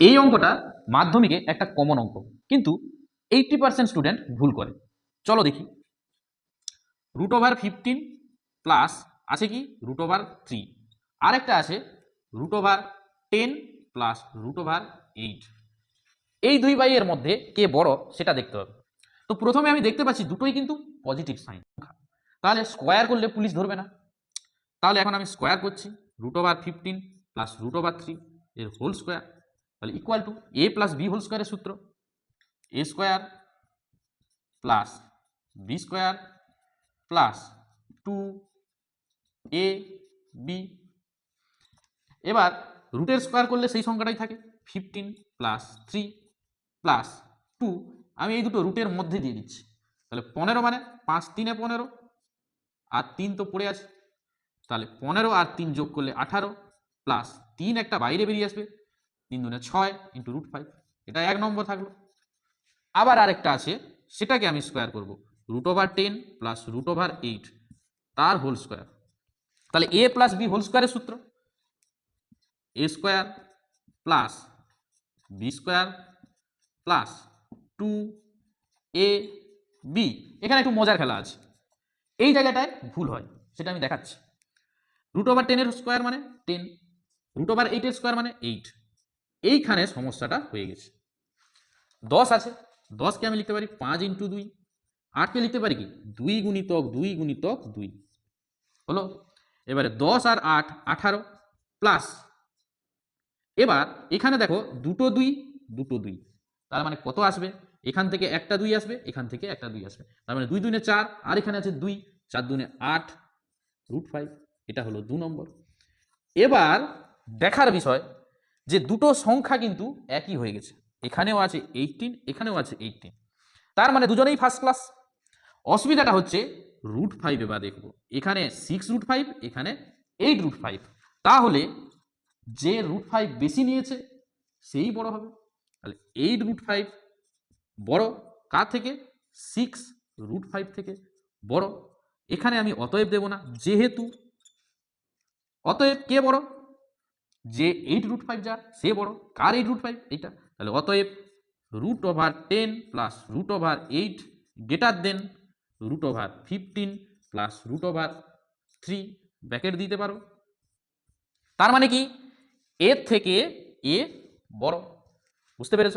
এই অঙ্কটা মাধ্যমিকে একটা কমন অঙ্ক। কিন্তু এইটটি পার্সেন্ট স্টুডেন্ট ভুল করে। চলো দেখি। রুট ওভার ফিফটিন প্লাস আছে কি? রুট ওভার থ্রি আরেকটা আছে root over ten plus root over eight এই দুই বাইয়ের মধ্যে কে বড় সেটা দেখতে হবে। তো প্রথমে আমি দেখতে পাচ্ছি দুটোই কিন্তু পজিটিভ সাইন তাহলে স্কোয়ার করলে পুলিশ ধরবে না। তাহলে এখন আমি স্কোয়ার করছি root over fifteen plus root over three এর হোল স্কোয়ার তাহলে equal to A plus B whole স্কোয়ারের সূত্র A square plus B square plus two A B এবার রুটের স্কোয়ার করলে সেই সংখ্যাটাই থাকে fifteen plus three plus two আমি এই দুটো রুটের মধ্যে দিয়ে দিচ্ছি, তাহলে পনেরো মানে পাঁচ তিনে পনেরো, আর তিন তো পড়ে আছে। তাহলে পনেরো আর তিন যোগ করলে আঠারো প্লাস তিন একটা বাইরে বেরিয়ে আসবে তিন দুনে ছয় ইন্টু রুট ফাইভ এটা এক নম্বর থাকল। আবার আরেকটা আছে, সেটাকে আমি স্কোয়ার করব। Root over ten plus root over eight তার হোল স্কোয়ার তাহলে এ প্লাস বি হোল স্কোয়ারের সূত্র। A square plus B square plus two A B এখানে একটু মজার খেলা আছে। এই জায়গাটায় ভুল হয়, সেটা আমি দেখাচ্ছি। রুট ওভার টেনের স্কোয়ার মানে টেন রুট ওভার এইটের স্কোয়ার মানে এইট এইখানে সমস্যাটা হয়ে গেছে। দশ আছে। দশকে আমি লিখতে পারি পাঁচ ইন্টু দুই। আটকে লিখতে পারি কি? দুই গুণিতক দুই গুণিতক দুই। হলো? এবারে দশ আর আট, আঠারো প্লাস এবার এখানে দেখো দুটো দুই দুটো দুই। তার মানে কত আসবে? এখান থেকে একটা দুই আসবে, এখান থেকে একটা দুই আসবে। তার মানে দুই দুনে চার, আর এখানে আছে দুই, চার দুনে আট রুট ফাইভ এটা হলো দু নম্বর। এবার দেখার বিষয় যে দুটো সংখ্যা কিন্তু একই হয়ে গেছে। এখানেও আছে এইটিন এখানেও আছে এইটিন তার মানে দুজনেই ফার্স্ট ক্লাস অসুবিধাটা হচ্ছে রুট ফাইভ এবার দেখব। এখানে সিক্স রুট ফাইভ এখানে এইট রুট ফাইভ তাহলে যে রুট ফাইভ বেশি নিয়েছে, সেই বড় হবে। তাহলে এইট রুট ফাইভ বড়, কার থেকে? সিক্স রুট ফাইভ থেকে বড়। এখানে আমি অতএব দেব না, যেহেতু। অতএব কে বড়? যে এইট রুট ফাইভ যার সে বড়। কার এইট রুট ফাইভ এইটা। তাহলে অতএব root over ten plus root over eight greater than root over fifteen plus root over three bracket দিতে পারো। তার মানে কি? এর থেকে এ বড়। বুঝতে পেরেছ?